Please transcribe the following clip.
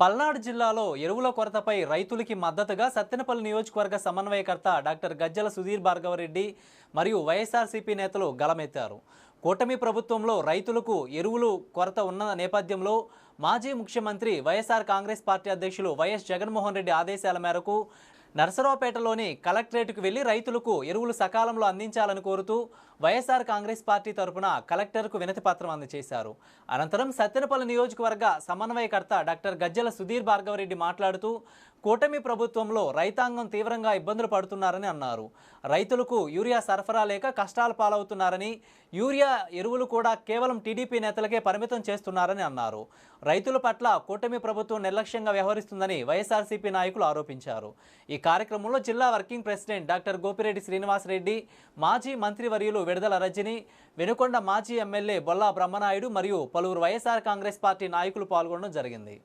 పల్నాడు జిల్లాలో ఎరువుల కొరతపై రైతులకి మద్దతుగా సత్తెనపల్లి నియోజకవర్గ సమన్వయకర్త డాక్టర్ గజ్జల సుధీర్ భార్గవరెడ్డి మరియు వైఎస్ఆర్సీపీ నేతలు గలమెత్తారు. కూటమి ప్రభుత్వంలో రైతులకు ఎరువులు కొరత ఉన్న నేపథ్యంలో మాజీ ముఖ్యమంత్రి వైఎస్ఆర్ కాంగ్రెస్ పార్టీ అధ్యక్షులు వైఎస్ జగన్మోహన్ రెడ్డి ఆదేశాల మేరకు నరసరావుపేటలోని కలెక్టరేట్కు వెళ్ళి రైతులకు ఎరువులు సకాలంలో అందించాలని కోరుతూ వైఎస్ఆర్ కాంగ్రెస్ పార్టీ తరపున కలెక్టర్కు వినతి పత్రం అందజేశారు. అనంతరం సత్తెనపల్లి నియోజకవర్గ సమన్వయకర్త డాక్టర్ గజ్జల సుధీర్ భార్గవరెడ్డి మాట్లాడుతూ కూటమి ప్రభుత్వంలో రైతాంగం తీవ్రంగా ఇబ్బందులు పడుతున్నారని అన్నారు. రైతులకు యూరియా సరఫరా లేక కష్టాలు పాలవుతున్నారని యూరియా ఎరువులు కూడా కేవలం టీడీపీ నేతలకే పరిమితం చేస్తున్నారని అన్నారు. రైతుల పట్ల కూటమి ప్రభుత్వం నిర్లక్ష్యంగా వ్యవహరిస్తుందని వైఎస్ఆర్సీపీ నాయకులు ఆరోపించారు. ఈ కార్యక్రమంలో జిల్లా working president doctor Gopireddy Srinivasa Reddy మాజీ మంత్రివర్యులు విడుదల రజని వెనుకొండ మాజీ ఎమ్మెల్యే బొల్లా బ్రహ్మనాయుడు మరియు పలువురు వైఎస్ఆర్ కాంగ్రెస్ పార్టీ నాయకులు పాల్గొనడం జరిగింది.